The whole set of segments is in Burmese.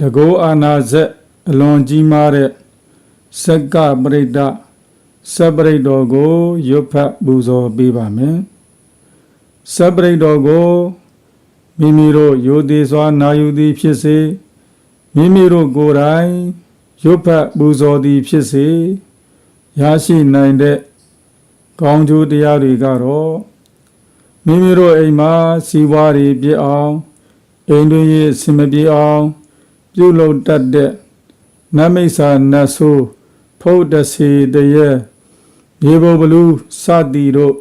တကောအာနာဇက်အလွန်ကြီးမားတဲ့စက္ကပရိဒတ်စပရိတ်တော်ကိုရွတ်ဖတ်ပူဇော်ပေးပါမယ်စပရိတ်တော်ကိုမိမိတို့ယိုသေးစွာနာယူသည်ဖြစ်စေမိမိတို့ကိုယ်တိုင်ရွတ်ဖတ်ပူဇော်သည်ဖြစ်စေရရှိနိုင်တဲ့ကောင်းကျိုးတရားတွေကတော့မိမိတို့အိမ်မှာစီးပွားတွေပြည့်အောင်အိမ်တွင်ရေးအဆင်မပြေအောင် ပြုလုပ်တတ်တဲ့နမိတ်စာနတ်ဆိုးဖုတ်တစီတရေရေဘဘလူးစသည်တို့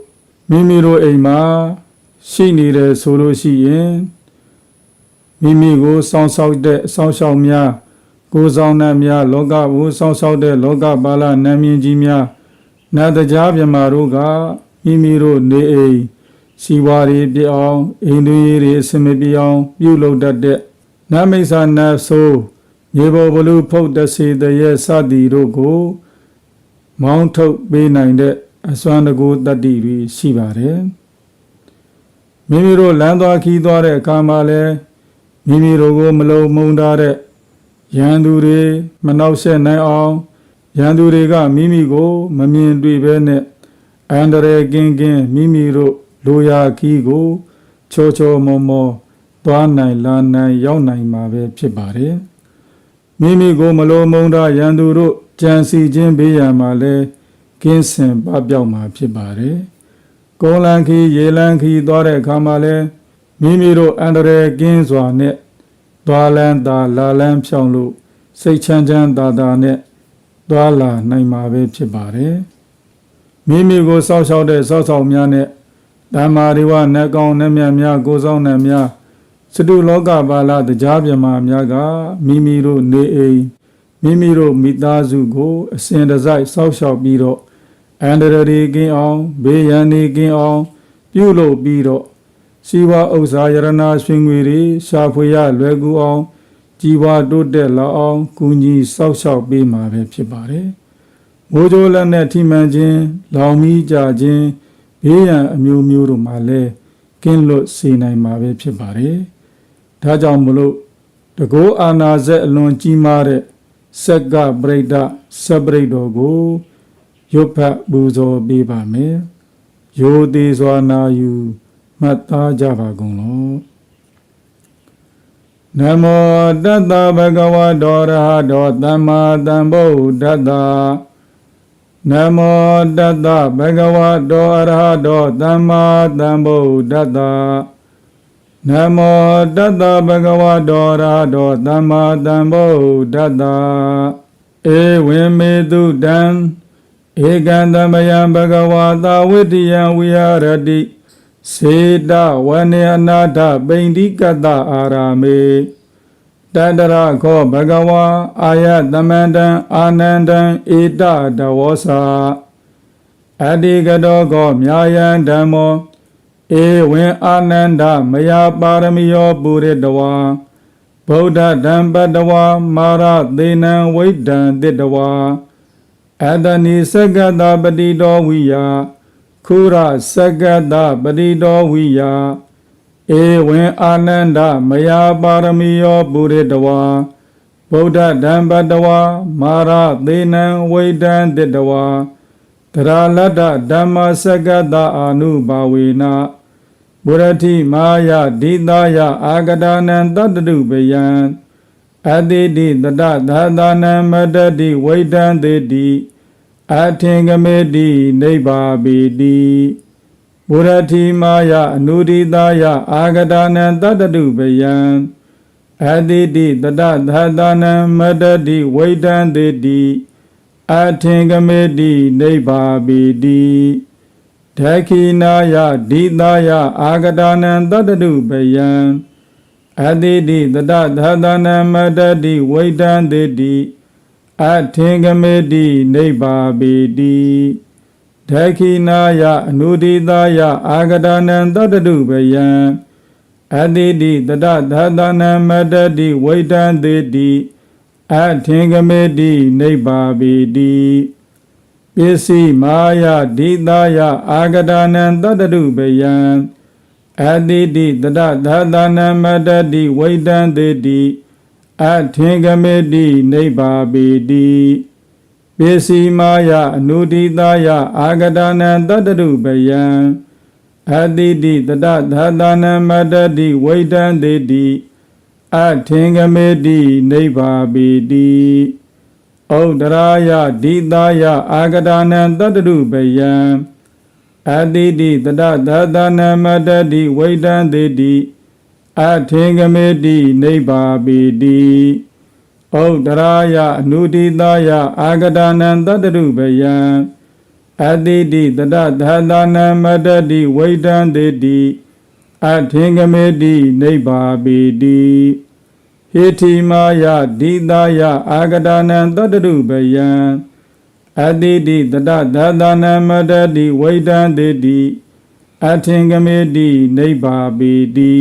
မိမိတို့အိမ်မှာရှိနေတယ်ဆိုလို့ရှိရင်မိမိကိုစောင့်ရှောက်တဲ့အဆောင်ရှောက်များကိုယ်ဆောင်နှံများလောကကိုစောင့်ရှောက်တဲ့လောကပါဠနာမည်ကြီးများနတ်တရားမြမာတို့ကမိမိတို့နေအိမ်စီဝါရီပြအောင်အိမ်တွင်ရေးအစမပြေအောင်ပြုလုပ်တတ်တဲ့ နတ်မိတ်ဆာနတ်ဆိုးမြေပေါ်ဘလူဖုတ်တစေတရဲ့စသည်တို့ကို မောင်းထုတ်ပေးနိုင်တဲ့အစွမ်းတကူတတ္တိတွေရှိပါတယ်မိမိတို့လမ်းသွားခီးသွားတဲ့အခါမှာလည်းမိမိတို့ကိုမလုံမုံထားတဲ့ရန်သူတွေမနှောက်ယှက်နိုင်အောင်ရန်သူတွေကမိမိကို မမြင်တွေ့ဘဲနဲ့အန္တရာယ်ကင်းကင်းမိမိတို့လိုရာခီးကိုချောချောမောမော သွားနိုင်လာနိုင်ရောက်နိုင်မှာပဲဖြစ်ပါတယ်မိမိကိုမလိုမုန်းတာရန်သူတို့ကြံစီခြင်းဘေးရန်မှာလဲကင်းစင်ပပျောက်မှာဖြစ်ပါတယ်ကုန်းလန်းခီရေလန်းခီသွားတဲ့အခါမှာလဲမိမိတို့အန္တရာယ်ကင်းစွာနဲ့သွားလန်းသာလာလန်းဖြောင်းလို့စိတ်ချမ်းချမ်းသာသာနဲ့သွားလာနိုင်မှာပဲဖြစ်ပါတယ်မိမိကိုစောက်ရှောက်တဲ့စောက်ဆောင်များနဲ့ဓမ္မာရိဝနတ်ကောင်းနတ်မြတ်များကိုယ်ဆောင်နတ်များ စတုလောကပါဠတရားပြမာများကမိမိတို့နေအိမ်မိမိတို့မိသားစုကို အစဉ်တစိုက်စောက်ရှောက်ပြီးတော့အန္တရာယ်ကင်းအောင်ဘေးရန်နေကင်းအောင် ပြုလုပ်ပြီးတော့စီဝါဥစ္စာယရနာရွှင်ငွေတွေရှာဖွေရလွယ်ကူအောင်ကြီးပွားတိုးတက်လာအောင်ကူညီစောက်ရှောက်ပေးမှာပဲဖြစ်ပါတယ်။မိုးကြိုးလက်နဲ့ထိမှန်ခြင်းလောင်မီးကြခြင်းဘေးရန်အမျိုးမျိုးတို့မှာလည်းကင်းလွတ်စေနိုင်မှာပဲဖြစ်ပါတယ်။ ဒါကြောင့်မလို့တကောအာနာဇက်အလွန်ကြီးမားတဲ့စက္ကပရိဒစပရိတ်တော်ကိုရွတ်ဖတ်ပူဇော်ပေးပါမယ်။ယောသေးစွာနာယူမှတ်သားကြပါကုန်လောနမောတတ္တဗဂဝတောရဟတောသမ္မာသမ္ဗုဒ္ဓတ္တနမောတတ္တဗဂဝတောအရဟတောသမ္မာသမ္ဗုဒ္ဓတ္တ နမောတတ္တဗဂဝတောရဟတောသမ္မာသမ္ဗုဒ္ဓတ္တဧဝံမေတုတံဧကံသမယံဘဂဝတာဝိတ္တယံဝိဟာရတိစေတဝနေအနာထပိန္တိကတအာရာမေတတရခောဘဂဝါအာယသမန္တံအာနန္တံဧတတဝောစာအတိကတောကောမြာယံဓမ္မော ဧဝံအာနန္ဒမယပါရမီယောပုရိတဝါဗုဒ္ဓဓမ္ပတဝါမာရသေနံဝိဒံတိတဝါအတနိစကတပတိတော်ဝိယခုရစကတပတိတော်ဝိယဧဝံအာနန္ဒမယပါရမီယောပုရိတဝါဗုဒ္ဓဓမ္ပတဝါမာရသေနံဝိဒံတိတဝါတရာလတ္တဓမ္မစကတအာနုဘာဝေန ဘုရတိမာယဒိတာယအာဂဒာနံတတ္တုပယံအတိတိတတသာသနံမတတိဝိဒံတေတိအထင်ကမေတိနိဗ္ဗာပိတိဘုရတိမာယအနုဒိတာယအာဂဒာနံတတ္တုပယံအတိတိတတသာသနံမတတိဝိဒံတေတိအထင်ကမေတိနိဗ္ဗာပိတိ ဒခိနာယဒိတာယအာဂဒာနံတတ္တုပယံအတိတိတတသာသနံမတတိဝိဒံတေတိအထင်ကမေတိနိဗ္ဗာပိတိဒခိနာယအနုဒိတာယအာဂဒာနံတတတုပယံအတိတိတတသာသနံမတတိဝိတံတေတိအထင်ကမေတိနိဗ္ဗာပိတိ ပစ္စည်းမာယဒိတာယအာဂဒာနံတတတုပယံအတိတိတတသာသနံမတတိဝိတံတေတိအထင်ကမေတိနိဗ္ဗာပေတိပစ္စည်းမာယအနုဒိတာယအာဂဒနံတတ္တရုပယံအတိတိတတသာသနံမတ္တတိဝိတံတေတိအထင်ကမေတိနိဗ္ဗာပေတိ ဩဒရာယဒိတာယအာဂဒနံတတ္တရုပယံအတိတိတတသာသနံမတ္တတိဝိတံတေတိအထင်ကမေတိနိဗ္ဗာပေတိဩဒရာယအနုဒိတာယအာဂဒနံတတ္တရုပယံအတိတိတတသာသနံမတ္တတိဝိတံတေတိအထင်ကမေတိနိဗ္ဗာပေတိ ဟေတိမာယဒိတာယအာဂဒနံတတ္တရုပယံအတိတိတတသာသနံမတ္တတိဝိတံတေတိအထင်ကမေတိနိဗ္ဗာပေတိ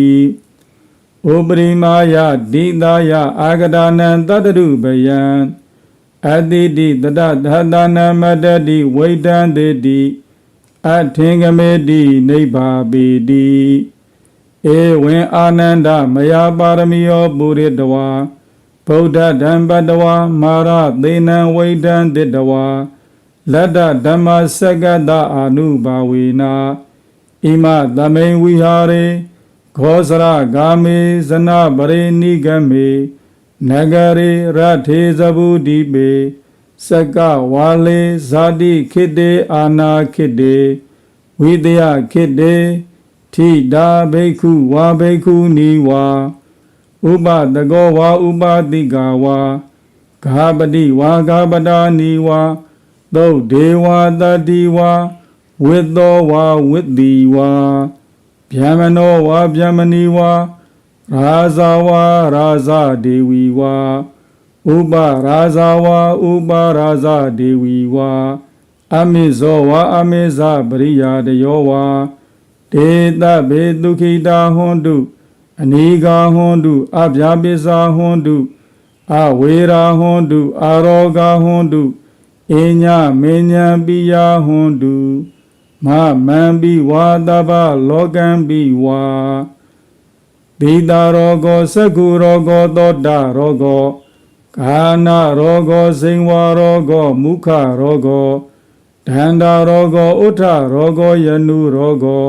ဩပရိမာယဒိတာယအာဂဒနံတတ္တရုပယံအတိတိတတသာသနံမတ္တတိဝိတံတေတိအထင်ကမေတိနိဗ္ဗာပေတိ ဧဝံအာနန္ဒမယာပါရမီယောပုရိတဝါဗုဒ္ဓဓမ္ပတဝါမာရသေနံဝိတံတိတဝါလတ္တဓမ္မစက္ကတအာနုဘာဝေနာဣမသမိန်ဝိဟာရေခောစရဂာမေဇနပရိနိဂမေနဂရေရထေဇဗုဒိပေစက္ကဝါလေဇာတိခိတေအာနာခိတေဝိတယခိတေ ထိတာဘိက္ခုဝါဘိက္ခုနီဝါဥပတကောဝါဥပတိကာဝါဂါပတိဝါဂါပတာနီဝါသုတ်ဒေဝတတိဝါဝိသောဝါဝိတိဝါဗျမနောဝါဗျမနီဝါရာဇာဝါရာဇဒေဝီဝါဥပရာဇာဝါဥပရာဇဒေဝီဝါအမိဇောဝါအမိဇပရိယာတယောဝါ ဒေတဗေတုခိတာဟွန်တုအနိဂါဟွန်တုအဗျာပိစာဟွန်တုအဝေရာဟွန်တုအာရောဂဟွန်တုအညမေညာပိယဟွန်တုမမံပိဝါတပလောကံပိဝါဒိတာရောဂောသကုရောဂောသောတာရောဂောကာနာရောဂောစိန်ဝါရောဂောမုခရောဂောဒန္တာရောဂောဥထရောဂောယနုရောဂော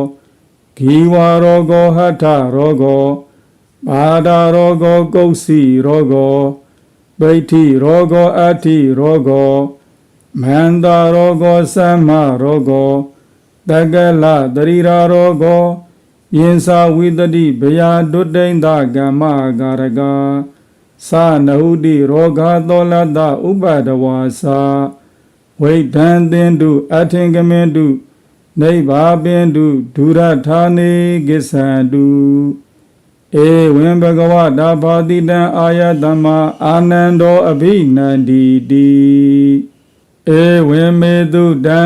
ဂီဝါရောဂောဟထရောဂောပါဒာရောဂောကုတ်စီရောဂောဗိဋ္ဌိရောဂောအဋ္ဌိရောဂောမန္တာရောဂောသမ္မာရောဂောတက္ကလတရိရာရောဂောယင်စာဝိတတိဘယဒုတိန်သကမ္မကာရကသာနဟုတိရောဂသောလတဥပဒဝါစာဝိဒံသင်တုအထင်ကမင်တု နိဗ္ဗာပင်တုဒုရထာနေကိစ္ဆန္တုဧဝံဘဂဝတာဘာတိတံအာယတမအာနန္ဒောအဘိနန္တိတိဧဝံမေတုတံ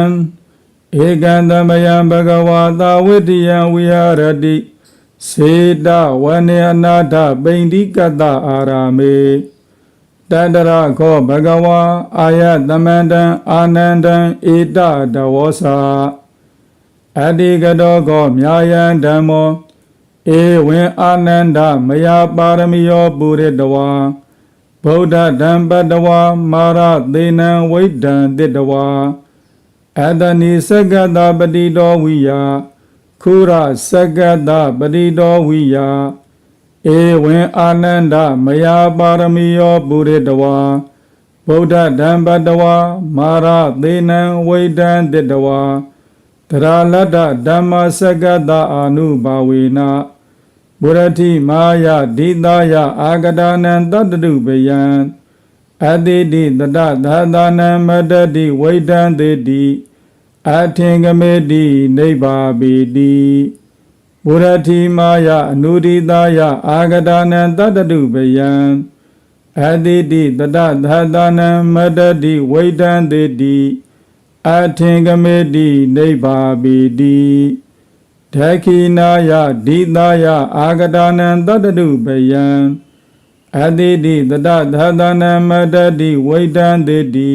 ဧကံသမယံဘဂဝတာဝိတ္တယံဝိဟာရတိစေတဝနေအနာထပိန္တိကတအာရာမေတတရခောဘဂဝါအာယသမန္တံအာနန္တံဧတတဝောစာ အတ္တိကတောကောမြာယံဓမ္မောဧဝံအာနန္ဒမယပါရမီယောပုရိတဝါဗုဒ္ဓဓမ္ပတဝါမာရသေနံဝိဒံတိတဝါအတနိစက္ကတပတိတော်ဝိယခုရစက္ကတပတိတော်ဝိယဧဝံအာနန္ဒမယပါရမီယောပုရိတဝါဗုဒ္ဓဓမ္ပတဝါမာရသေနံဝိဒံတိတဝါ တရာလတ္တဓမ္မစက္ကတအာနုဘာဝေနបុရတိမာယဒိတာယအာဂဒာနံတတ္တုပယံအတိတိတတသာသနံမတ္တိဝိတံတေတိအထင်ကမေတိနိဗ္ဗာပိတိបុရတိမာယအနုဒိတာယအာဂဒာနံတတ္တုပယံအတိတိတတသာသနံမတ္တိဝိတံတေတိ အထင်ကမေတိနိဗ္ဗာပိတိဒခိနာယဒိတာယအာဂဒာနံတတ္တုပယံအတိတိတတသာသနမတတိဝိတံတေတိ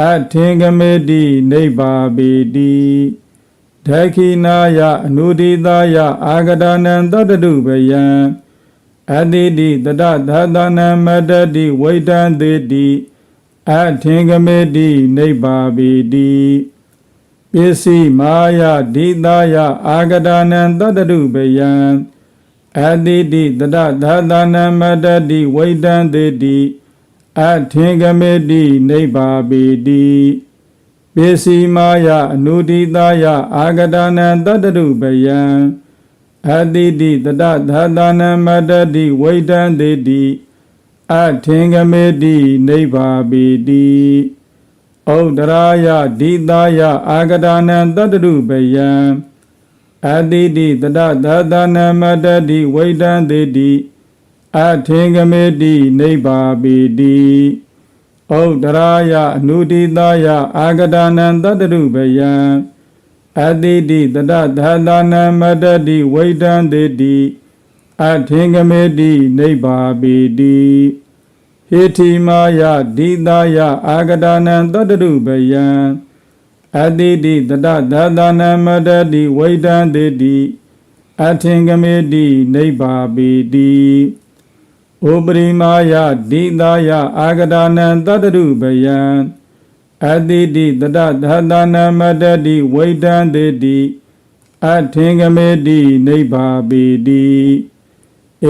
အထင်ကမေတိနိဗ္ဗာပိတိဒခိနာယအနုဒိတာယအာဂဒာနံတတ္တုပယံအတိတိတတသာသနာမတ္တတိဝိတံသေတိ အထင်ကမေတိနိဗ္ဗာပိတိပစ္စည်းမာယဒိတာယအာဂဒာနံတတ္တရုပယံအတိတိတတသာသနာမတ္တတိဝိတံသေတိအထင်ကမေတိနိဗ္ဗာပိတိပစ္စည်းမာယအနုဒိတာယအာဂဒာနံတတ္တရုပယံအတိတိတတသာသနာမတ္တတိဝိတံသေတိ အထင်ကမေတိနိဗ္ဗာပိတိဩဒရာယဒိတာယအာဂဒာနံတတ္တရုပယံအတိတိတတသာသနာမတ္တတိဝိတံသေတိအထင်ကမေတိနိဗ္ဗာပိတိဩဒရာယအနုဒိတာယအာဂဒာနံတတ္တရုပယံအတိတိတတသာသနာမတ္တတိဝိတံသေတိ အထင်ကမေတိနိဗ္ဗာပိတိဟေတိမာယဒိတာယအာဂဒာနံတတ္တရုပယံအတိတိတတသာသနာမတ္တတိဝိတံသေတိအထင်ကမေတိနိဗ္ဗာပိတိဩပရိမာယဒိတာယအာဂဒာနံတတ္တရုပယံအတိတိတတသာသနာမတ္တတိဝိတံသေတိအထင်ကမေတိနိဗ္ဗာပိတိ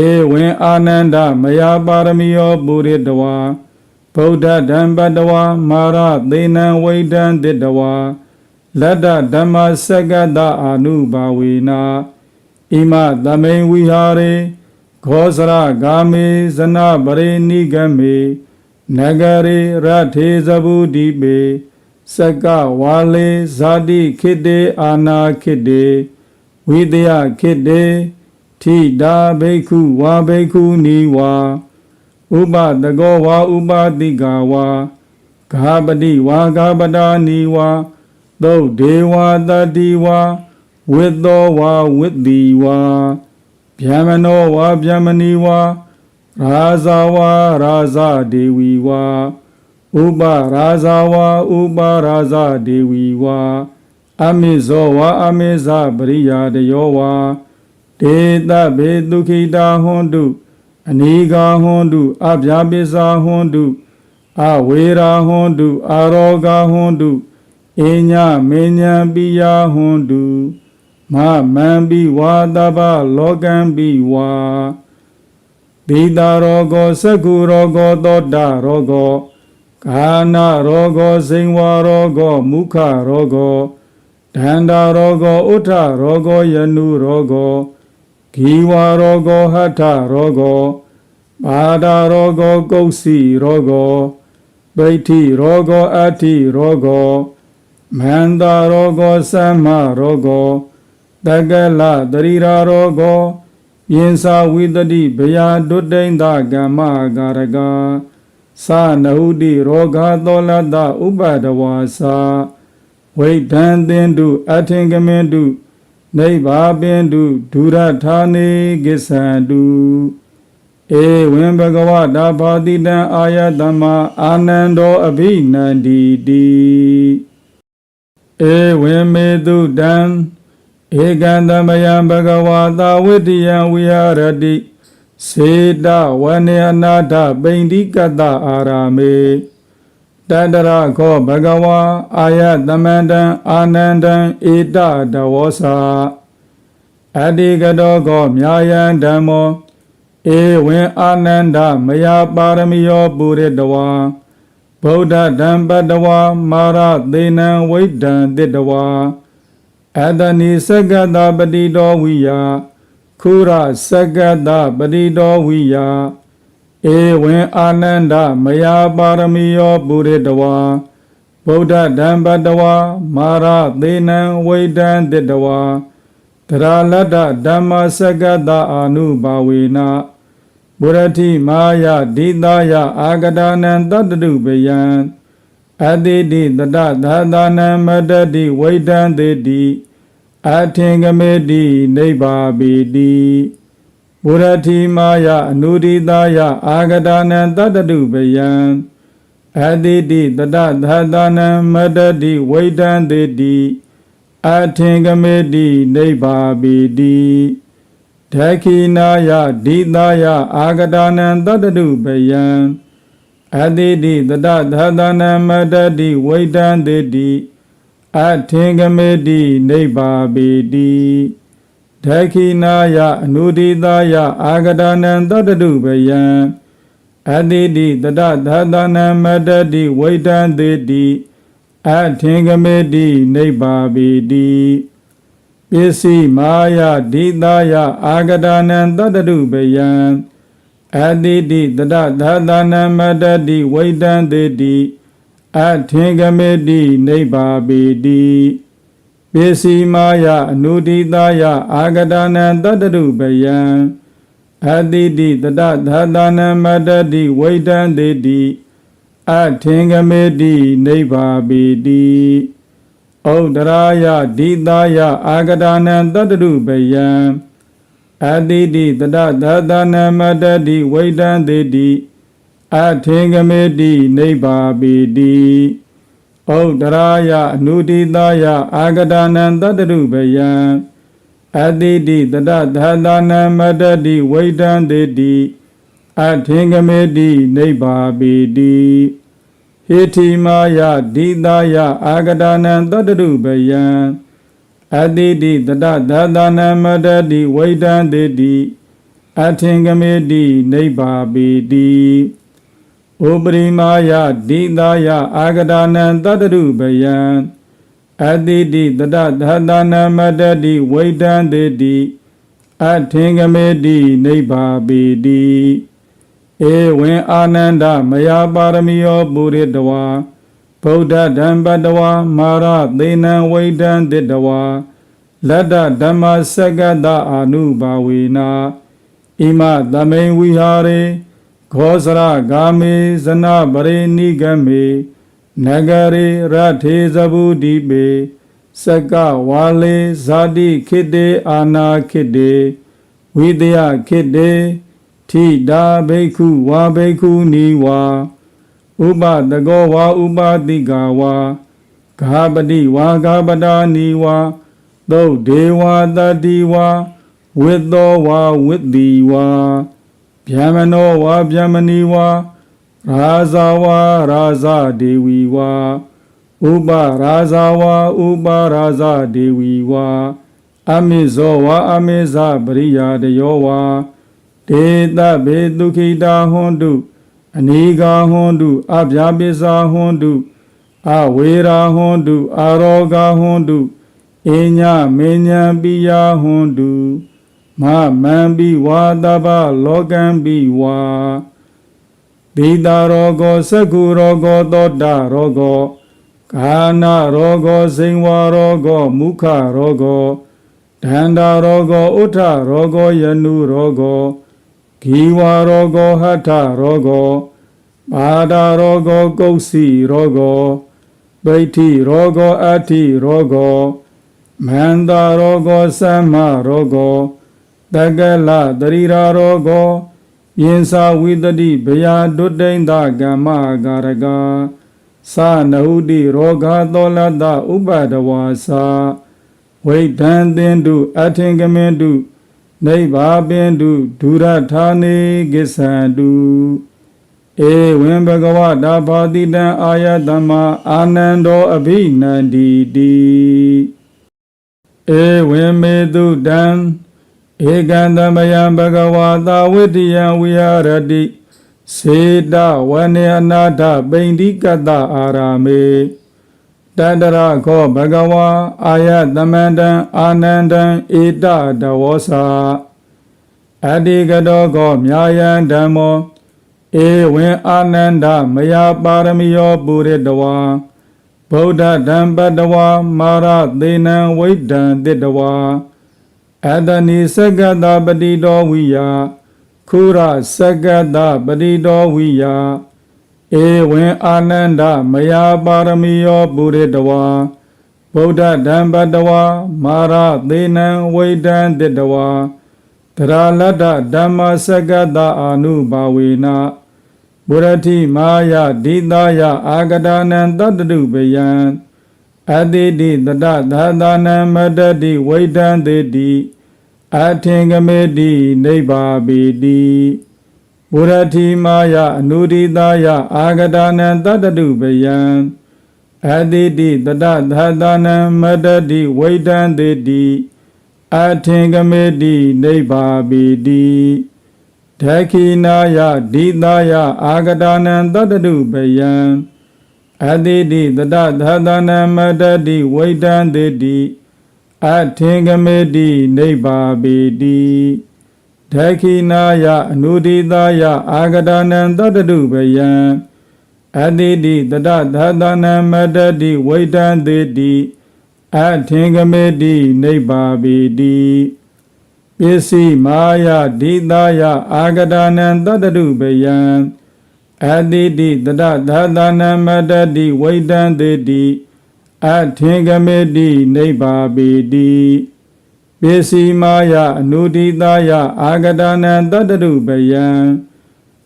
ဧဝံအာနန္ဒမယာပါရမီယောပုရိတဝါဗုဒ္ဓဓမ္ပတဝါမာရသေနံဝိတံတိတဝါလတ္တဓမ္မစက္ကတအာနုဘာဝေနာဣမသမိန်ဝိဟာရေခောစရဂာမေဇနပရိနိဂမေနဂရေရထေဇဗုဒိပေစက္ကဝါလေဇာတိခိတေအာနာခိတေဝိတယခိတေ ထိတာဘိက္ခုဝါဘိက္ခုနီဝါဥပတကောဝါဥပတိကာဝါဂါပတိဝါဂါပတာနီဝါသုတ်ဒေဝတတိဝါဝိသောဝါဝိတိဝါဗျမနောဝါဗျမနီဝါရာဇာဝါရာဇဒေဝီဝါဥပရာဇာဝါဥပရာဇဒေဝီဝါအမိဇောဝါအမိဇပရိယာတယောဝါ ဒေတဗေဒုခိတာဟွန်တုအနိကာဟွန်တုအဗျာပိစာဟွန်တုအဝေရာဟွန်တုအာရောဂဟွန်တုအညမေညာပိယဟွန်တုမမံပိဝါတပလောကံပိဝါဒေတာရောဂောသကုရောဂောသောတာရောဂောကာနာရောဂောစိန်ဝါရောဂောမုခရောဂောဒန္တာရောဂောဥထရောဂောယနုရောဂော ဂီဝါရောဂောဟထရောဂောပါဒာရောဂောကုတ်စီရောဂောဗိဋ္ဌိရောဂောအဋ္ဌိရောဂောမန္တာရောဂောသမရောဂောတက္ကလတရိရာရောဂောယင်စာဝိတတိဘယဒုတိန်သကမ္မကာရကသာနဟုတိရောဂသောလတဥပဒဝါစာဝိဒံသင်တုအထင်ကမင်တု နိဗ္ဗာပင်တုဒုရထာနေကိသံတုဧဝံဘဂဝတာဘာတိတံအာယတမအာနန္ဒောအဘိနန္တိတိဧဝံမေတုတံဧကံသမယံဘဂဝတာဝိတ္တယံဝိဟာရတိစေတဝနေအနာထပိန္တိကတအာရာမေ တတရခောဘဂဝါအာယသမန္တံအာနန္တံဧတတဝောစာအတိကတောကောမြာယံဓမ္မောဧဝံအာနန္ဒမယပါရမီယောပုရိတဝါဗုဒ္ဓဓမ္ပတဝါမာရသေနံဝိဒံတိတဝါအတနိစက္ကတပတိတောဝိယခုရစက္ကတပတိတောဝိယ ဧဝံအာနန္ဒမယပါရမီယောပုရိတဝါဗုဒ္ဓဓမ္ပတဝါမာရသေနံဝိဒံတိတဝါတရာလတ္တဓမ္မစက္ကတအာနုဘာဝေနဗုရတိမာယဒိတာယအာဂဒာနံတတ္တုပယံအတိတိတတသာသနာမတ္တိဝိဒံသေတိအထင်ကမေတိနိဗ္ဗာပိတိ ဘုရတိမာယအနုဒိတာယအာဂဒာနံတတ္တုပယံအတိတိတတသာသနာမတ္တိဝိဒံသေတိအထင်ကမေတိနိဗ္ဗာပိတိဒဒခိနာယဒိသာယအာဂတာနံတတ္တတုပယံအတိတိတတသသနမတတိဝိတံတိတိအထင်ကမေတိနိဗ္ဗာပိတိ ဒခိနာယအနုဒိသာယအာဂတာနံတတ္တတုပယံအတိတိတတသသနမတတိဝိတံတိတိအထင်ကမေတိနိဗ္ဗာပိတိပစ္စည်းမာယဒိသာယအာဂတာနံတတ္တတုပယံအတိတိတတသသနမတတိဝိတံတိတိအထင်ကမေတိနိဗ္ဗာပိတိ ပစ္စည်းမာယအနုဒိသာယအာဂတာနံတတ္တတုပယံအတိတိတတသသနမတတိဝိတံတိတိအထင်ကမေတိနိဗ္ဗာပိတိဩဒရာယဒိသာယအာဂတာနံတတ္တတုပယံအတိတိတတသသနမတတိဝိတံတိတိအထင်ကမေတိနိဗ္ဗာပိတိ ဩဒရာယအနုဒိသာယအာဂတာနံတတ္တတုပယံအတိတိတတသသနမတတိဝိတံတိတိအထင်ကမေတိနိဗ္ဗာပိတိဟေတိမာယဒိသာယအာဂတာနံတတ္တရုပယံအတိတိတတသသနမတတိဝိတံတိတိအထင်ကမေတိနိဗ္ဗာပိတိ ဩပရိမာယဒိသာယအာဂတာနံတတ္တရုပယံအတိတိတတသသနမတတိဝိတံတိတိအထင်ကမေတိနိဗ္ဗာပိတိဧဝံအာနန္ဒမယာပါရမီယောပုရိတဝါဗုဒ္ဓဓမ္ပတဝါမာရသေနံဝိဒံတိတဝါလတ္တဓမ္မစက္ကတအာနုဘာဝေနာဣမသမိန်ဝိဟာရေ ခောစရဂာမေဇနပရိနိဂမေနဂရေရထေဇဗုဒိပေစက္ကဝါလေဇာတိခိတေအာနာခိတေဝိတယခိတေထိတာဘိက္ခုဝါဘိက္ခုနီဝါဥပတကောဝါဥပတိကာဝါဂါပတိဝါဂါပတာနီဝါသုတ်ဒေဝါတတိဝါဝိသောဝါဝိတိဝါ ဗျမနောဝါဗျမနီဝါရာဇာဝါရာဇဒေဝီဝါဥပရာဇာဝါဥပရာဇဒေဝီဝါအမိဇောဝါအမိဇပရိယာတယောဝါဒေတဗေဒုခိတာဟွန်တုအနိဂါဟွန်တုအဗျာပိစာဟွန်တုအဝေရာဟွန်တုအာရောဂါဟွန်တုအညမေညာပိယဟွန်တု မမံပိဝါတပလောကံပိဝါဒိတာရောဂောသကုရောဂောသောတာရောဂောကာနာရောဂောစိန်ဝါရောဂောမုခရောဂောဒန္တာရောဂောဥထရောဂောယနုရောဂောဂီဝါရောဂောဟထရောဂောပါဒရောဂောကုတ်စီရောဂောဗိဋ္ဌိရောဂောအဋ္ဌိရောဂောမန္တာရောဂောသမ္မာရောဂော တက္ကလတရိရာရောဂောယင်စာဝိတတိဘယဒုတိန်တကမ္မကာရကသာနဟုတိရောဂသောလတဥပဒဝါစာဝိဒံသင်တုအထင်ကမင်တုနိဗ္ဗာပင်တုဒုရထာနေကိစ္ဆန္တုဧဝံဘဂဝတာဘာတိတံအာယတမအာနန္ဒောအဘိနန္တိတိဧဝံမေတုတံ ဧကံသမယံဘဂဝတာဝိတ္တယံဝိဟာရတိစေတဝနေအနာထပိန္တိကတအာရာမေတန္တရခောဘဂဝါအာယတမန္တံအာနန္တံဧတတဝောစာအတ္တိကတောခောမြာယံဓမ္မောဧဝံအာနန္ဒမယပါရမီယောပုရိတဝါဗုဒ္ဓဓမ္ပတဝါမာရသေနံဝိဒံတိတဝါ အတနိစက္ကတပတိတောဝိယခုရစက္ကတပတိတောဝိယဧဝံအာနန္ဒမယပါရမီယောပုရိတဝါဗုဒ္ဓဓမ္ပတဝါမာရသေနံဝိဒံတိတဝါတရာလတ္တဓမ္မစက္ကတအာနုဘာဝေနဗုရတိမာယဒိတာယအာဂဒာနံတတ္တုပယံအတိတိတတသာသနံမတတိဝိဒံတိတိ အထင်ကမေတိနိဗ္ဗာပိတိဘုရတိမာယအနုဒိတာယအာဂဒာနံတတ္တတုပယံအတိတိတတသတနံမတ္တတိဝိဒံတေတိအထင်ကမေတိနိဗ္ဗာပိတိဒခိနာယဒိတာယအာဂဒာနံတတ္တတုပယံအတိတိတတသတနံမတ္တတိဝိဒံတေတိ အထင်ကမေတိနိဗ္ဗာပိတိဒခိနာယအနုဒိတာယအာဂဒာနံတတ္တတုပယံအတိတိတတသတနံမတ္တတိဝိဒံတေတိအထင်ကမေတိနိဗ္ဗာပိတိပစ္စည်းမာယဒိတာယအာဂဒာနံတတ္တတုပယံအတိတိတတသတနံမတ္တတိဝိဒံတေတိ အထင်ကမေတိနိဗ္ဗာပိတိပစ္စည်းမာယအနုဒိတာယအာဂဒာနံတတ္တတုပယံ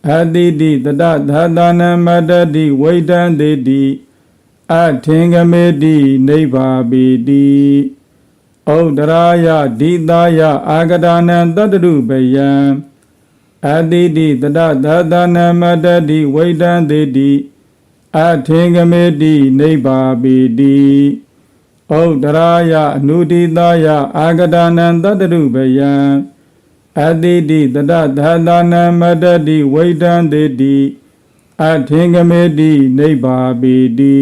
အတိတိတတသတနံမတ္တတိဝိဒံတေတိအထင်ကမေတိနိဗ္ဗာပိတိဩဒရာယဒိတာယအာဂဒာနံတတ္တတုပယံအတိတိတတသတနံမတ္တတိဝိဒံတေတိ အထင်ကမေတိနိဗ္ဗာပိတိဩဒရာယအနုဒိတာယအာဂဒာနံတတ္တရုပယံအတိတိတတသတနံမတ္တတိဝိဒံတေတိအထင်ကမေတိနိဗ္ဗာပိတိ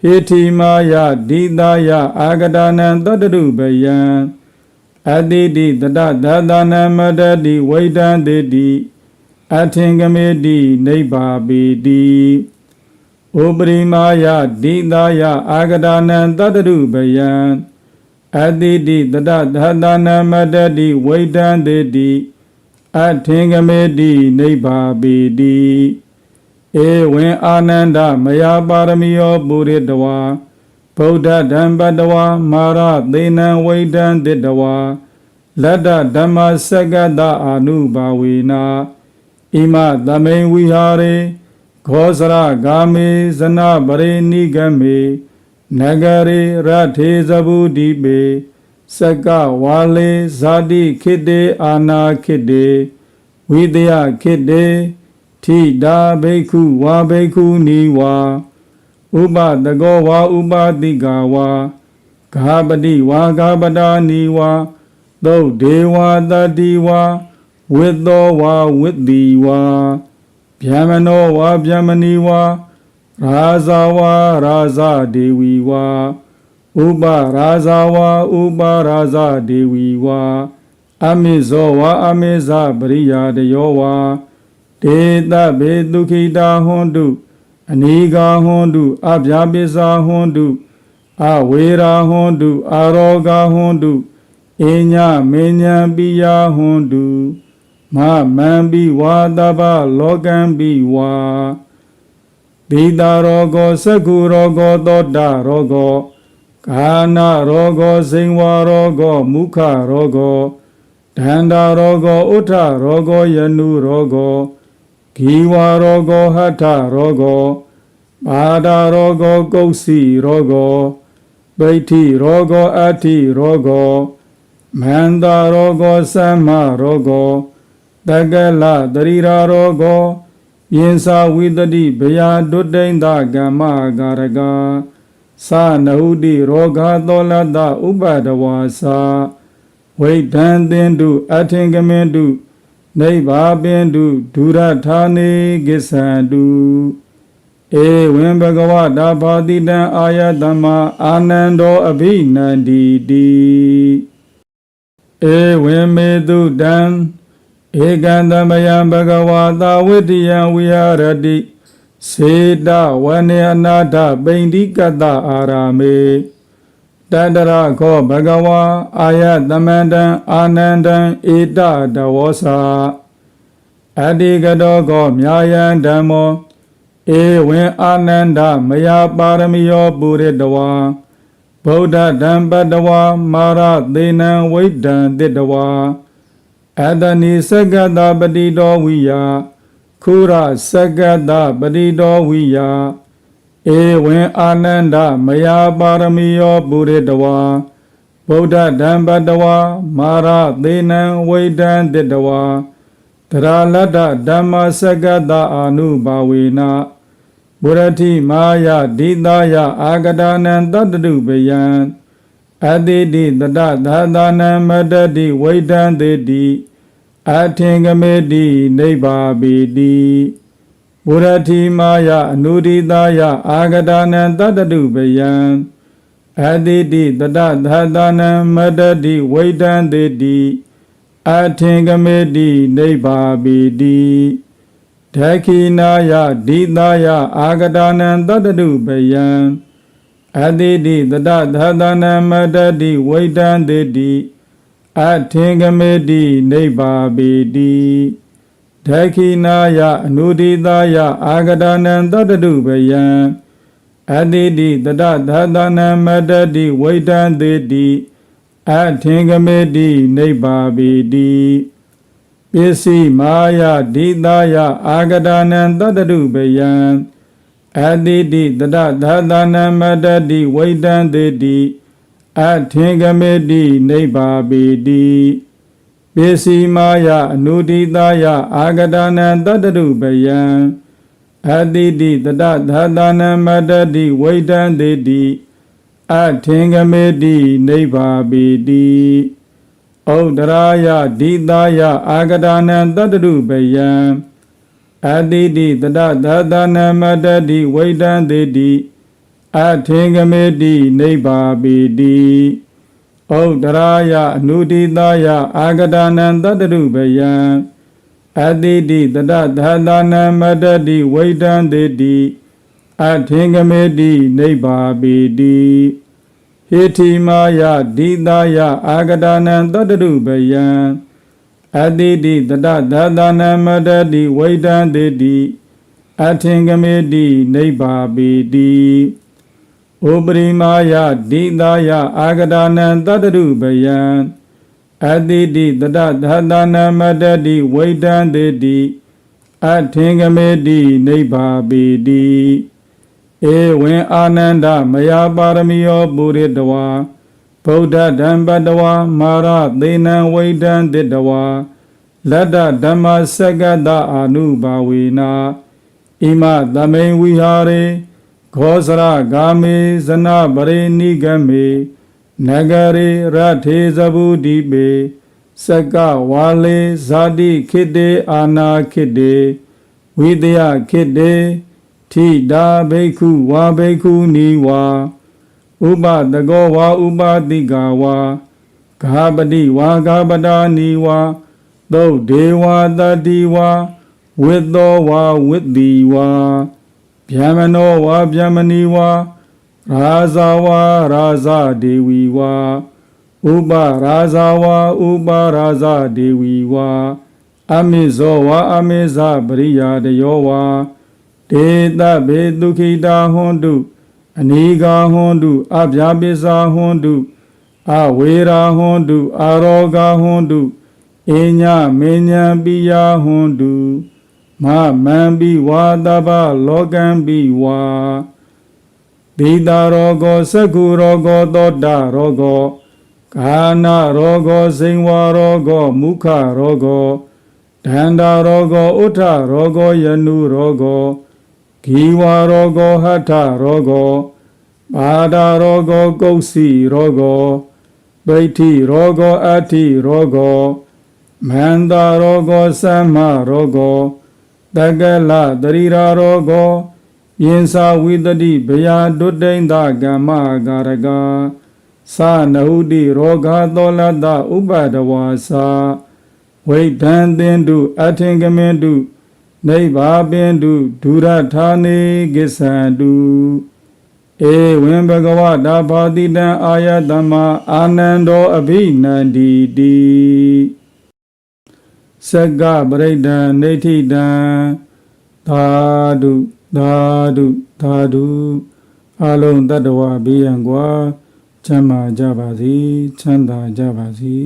ဟေတိမာယဒိတာယအာဂဒာနံတတ္တရုပယံအတိတိတတသတနံမတ္တတိဝိဒံတေတိအထင်ကမေတိနိဗ္ဗာပိတိ ဩပရိမာယဒိတာယအာဂဒာနံတတ္တရုပယံအတိတိတတသတနာမတ္တတိဝိဒံတေတိအထင်ကမေတိနိဗ္ဗာပိတိဧဝံအာနန္ဒမယပါရမီယောပုရိတဝါဗုဒ္ဓဓမ္ပတဝါမာရသေနံဝိဒံတိတဝါလတ္တဓမ္မစကတအာနုဘာဝေနာဣမသမိန်ဝိဟာရေ ခောစရဂာမေဇနပရိနိဂမေနဂရေရထေဇဗုဒိပေစကဝါလေဇာတိခိတေအာနာခိတေဝိတယခိတေထိတာဘိက္ခုဝါဘိက္ခုနီဝါဥပတကောဝါဥပတိကာဝါဂါပတိဝါဂါပတာနီဝါသုတ်ဒေဝတတိဝါဝိသောဝါဝိတိဝါ ဗျမနောဝါဗျမနီဝါရာဇာဝါရာဇဒေဝီဝါဥပရာဇာဝါဥပရာဇဒေဝီဝါအမိဇောဝါအမိဇပရိယာတယောဝါဒေတဗေတုခိတာဟွန်တုအနိကာဟွန်တုအဗျာပိစာဟွန်တုအဝေရာဟွန်တုအာရောဂဟွန်တုအညမေညာပိယဟွန်တု မမံပိဝါတပလောကံပိဝါဒိတာရောဂောသကုရောဂောသောတာရောဂောကာနာရောဂောဇိန်ဝါရောဂောမုခရောဂောဒန္တာရောဂောဥထရောဂောယနုရောဂောဂီဝါရောဂောဟထရောဂောပါဒာရောဂောကုတ်စီရောဂောပိဋ္ဌိရောဂောအဋ္ဌိရောဂောမန္တာရောဂောသမ္မာရောဂော တက္ကလတရိရာရောဂောယင်္စာဝိတတိဘယဒုတိန်တကမ္မကာရကသာနဟုတိရောဂသောလတဥပဒဝါစာဝိဒံသင်တုအထင်ကမင်တုနိဗ္ဗာပင်တုဒုရထာနေကိသန္တုဧဝံဘဂဝတာဘာတိတံအာယတမအာနန္ဒောအဘိနန္တိတိဧဝံမေတုတံ ဧကံသမယံဘဂဝါသာဝိတ္တယံဝိဟာရတိစေတဝနေအနာထပိန္တိကတအာရာမေတတရခောဘဂဝါအာယတမန္တံအာနန္တံဧတတဝောစာအတ္တိကတောကောမြာယံဓမ္မောဧဝံအာနန္ဒမယပါရမီယောပုရိတဝါဗုဒ္ဓဓမ္ပတဝါမာရသေနံဝိဒံတိတဝါ အတနိစကတပတိတော်ဝိယခုရစကတပတိတော်ဝိယဧဝံအာနန္ဒမယပါရမီယောပုရိတဝါဗဗုဒ္ဓဓမ္မတဝါမာရသေနံဝိဒံတတဝါတရာလတ္တဓမ္မစကတ္တအာနုဘာဝေနဘုရတိမာယဒိတာယအာဂဒာနံတတ္တုပယံအတိတိတတသာသနံမတ္တိဝိဒံတေတိ အထင်ကမေတိနိဗ္ဗာပိတိဘုရတိမာယအနုဒိတာယအာဂဒာနံတတ္တုပယံအတိတိတတသာသနံမတ္တိဝိဒံတေတိအထင်ကမေတိနိဗ္ဗာပိတိဒခိနာယဒိတာယအာဂဒာနံတတ္တုပယံအတိတိတတသာသနံမတ္တိဝိဒံတေတိ အထင်ကမေတိနိဗ္ဗာပိတိဒခိနာယအနုဒိတာယအာဂဒာနံတတ္တုပယံအတိတိတတသာသနံမတ္တိဝိဒံတေတိအထင်ကမေတိနိဗ္ဗာပိတိပစ္စည်းမာယဒိတာယအာဂဒာနံတတ္တုပယံအတိတိတတသာသနံမတ္တိဝိဒံတေတိ အထင်ကမေတိနိဗ္ဗာပိတိပစ္စည်းမာယအနုဒိတာယအာဂဒာနံတတ္တုပယံအတိတိတတသာသနံမတ္တိဝိဒံတေတိအထင်ကမေတိနိဗ္ဗာပိတိဩဒရာယဒိတာယအာဂဒာနံတတ္တုပယံအတိတိတတသာသနံမတ္တိဝိဒံတေတိ အထင်ကမေတိနိဗ္ဗာပိတိဩဒရာယအနုဒိတာယအာဂဒာနံတတ္တုပယံအတိတိတတသာသနံမတ္တိဝိဒံတေတိအထင်ကမေတိနိဗ္ဗာပိတိဟေတိမာယဒိတာယအာဂဒာနံတတ္တုပယံအတိတိတတသာသနံမတ္တိဝိဒံတေတိအထင်ကမေတိနိဗ္ဗာပိတိ ဩပရိမာယဒိတာယအာဂဒာနံတတ္တုပယံအတိတိတတသာသနံမတ္တိဝိဒံတေတိအထင်ကမေတိနိဗ္ဗာပိတိဧဝံအာနန္ဒမယပါရမီယောပုရိတဝါဗုဒ္ဓဓမ္မတဝါမာရသေနံဝိဒံတတဝါလတ္တဓမ္မစကတအာနုဘာဝေနာဣမသမိန်ဝိဟာရေ ခောစရဂာမေဇနပရိနိဂမေနဂရေရထေဇဗုဒိပေစကဝါလေဇာတိခိတေအာနာခိတေဝိတယခိတေထိတာဘိက္ခုဝါဘိက္ခုနီဝါဥပတကောဝါဥပတိကဝါဂါပတိဝါဂါပတာနီဝါသုတ်ဒေဝတတိဝါဝိသောဝါဝိတိဝါ ဗျမနောဝါဗျမနီဝါရာဇာဝါရာဇဒေဝီဝါဥပရာဇာဝါဥပရာဇဒေဝီဝါအမိဇောဝါအမိဇပရိယာတယောဝါဒေတဘေဒုခိတာဟွန်တုအနိဂါဟွန်တုအဗျာပိစာဟွန်တုအဝေရာဟွန်တုအာရောဂါဟွန်တုအညမေညာပိယဟွန်တု မမံပိဝါတပလောကံပိဝါဒိတာရောဂောသက္ခုရောဂောသောတာရောဂောကာနာရောဂောစိန်ဝါရောဂောမုခရောဂောဒန္တာရောဂောဥထရောဂောယနုရောဂောဂီဝါရောဂောဟထရောဂောပါဒရောဂောကုတ်စီရောဂောပဋိဋ္ဌိရောဂောအဋ္ဌိရောဂောမန္တာရောဂောသမ္မာရောဂော တကလတရိရာရောဂောယင်္စာဝိတတိဘယာဒုတ္တိန်သကမ္မကာရကသာနဟုတိရောဂသောလတဥပဒဝါစာဝိဒံသင်တုအထင်ကမင်တုနိဗ္ဗာပင်တုဒုရထာနေကိသံတုဧဝံဘဂဝတာဘာတိတံအာယတမအာနန္ဒောအဘိနန္တိတိ စက္ကပရိဒံနေဋ္ဌိတံသာဓုသာဓုသာဓုအလုံးတတ္တဝဘေးရန်ကွာချမ်းသာကြပါစေချမ်းသာကြပါစေ